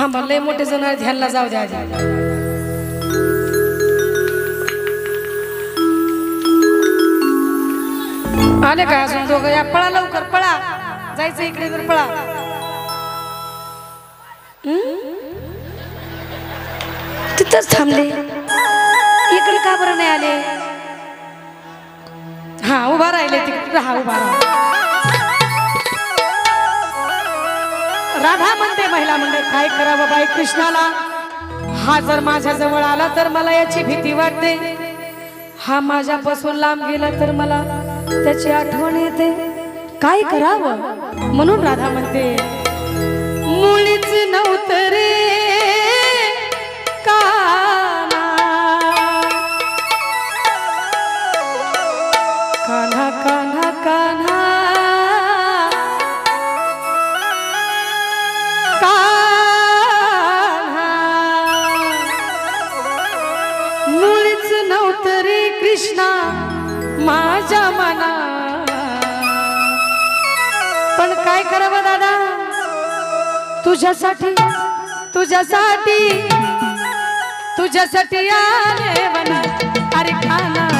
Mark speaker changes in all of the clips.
Speaker 1: थांबा लय मोठे जण आहेत जाऊ द्या आले काय अजून दोघं? या पळा लवकर पळा. जायचं इकडे तर पळा. तिथंच थांबले. इकडे का बरं नाही आले? हा उभा राहिले तिकडे. हा उभा राहा राधा म्हणते महिला म्हणते काय करावं बाई कृष्णाला? हा जर माझ्या जवळ आला तर मला याची भीती वाटते. हा माझ्यापासून लांब गेला तर मला त्याची आठवण येते. काय करावं? म्हणून राधा म्हणते मुळीच नव्हतं रे तरी रे कृष्णा माझ्या मना. पण काय करावं दादा? तुझ्यासाठी तुझ्यासाठी तुझ्यासाठी आले मना. अरे खाना.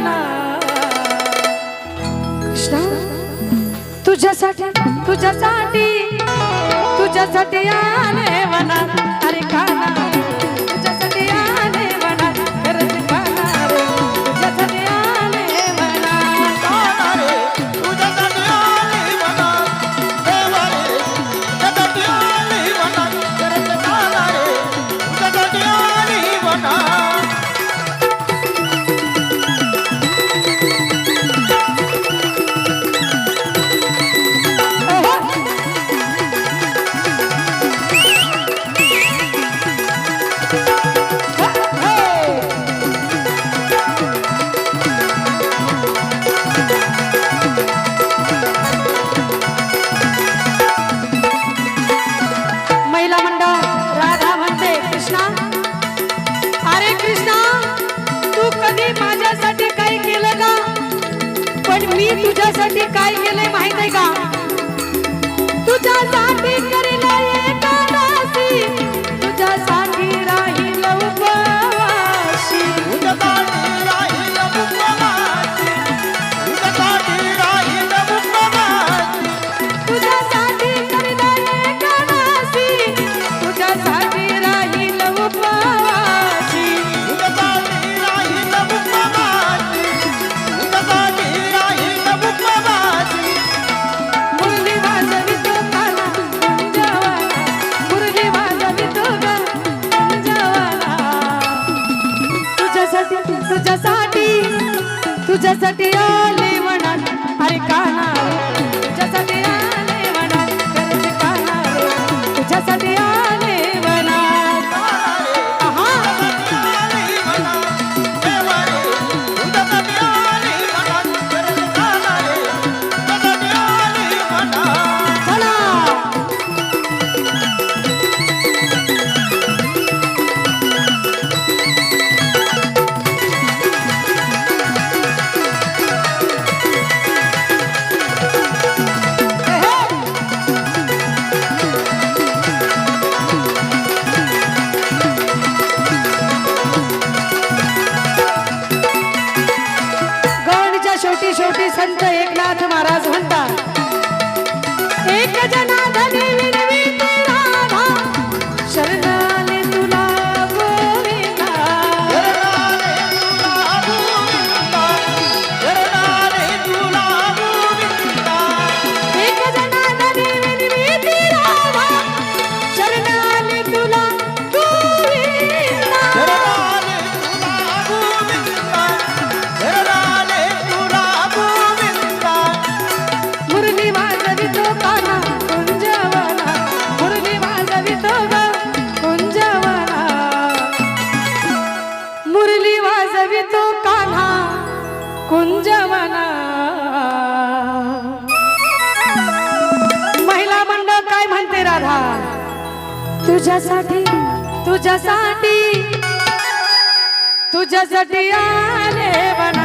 Speaker 1: कुंजवना कृष्णा तुझ्यासाठी तुझ्यासाठी तुझ्यासाठी आले मना अरे खाना गुंजवना. महिला मंडळ काय म्हणते राधा? तुझ्यासाठी. तुझ्यासाठी. तुझ्यासाठी आले बना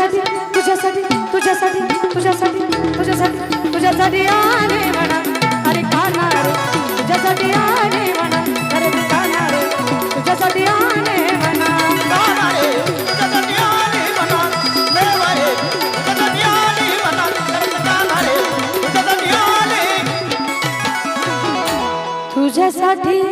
Speaker 1: तुझ्यासाठी तुझ्यासाठी तुझ्यासाठी तुझ्यासाठी तुझ्यासाठी तुझ्यासाठी आले म्हणा. अरे खाणार तुझ्यासाठी आले म्हणा. अरे खाणार तुझ्यासाठी आले म्हणा. तुझ्यासाठी